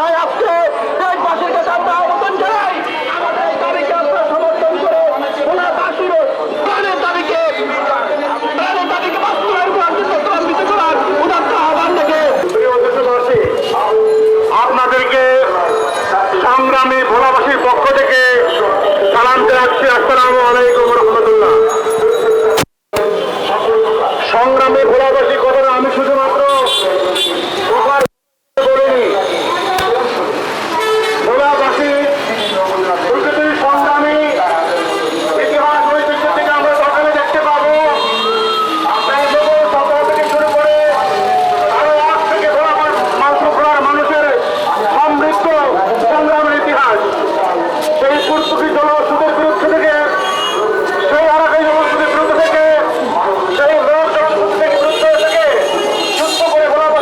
তাই আজকে দেশবাসীর কাছে আমরা আবেদন জানাই আমাদের এই দাবিকে আপনারা সমর্থন করে ওনার বাসুর প্রাণের দাবিকে প্রাণের দাবিকে বাস্তবায়ন করার সত্যান্বিত করার উদাত্ত আহ্বান থেকে আপনাদেরকে সংগ্রামী ভোলাবাসীর পক্ষ থেকে সালাম জানাচ্ছি আসসালামু আলাইকুম রহমতুল্লাহ। সংগ্রামে ভোলাবাসী, কথাটা আমি শুধুমাত্র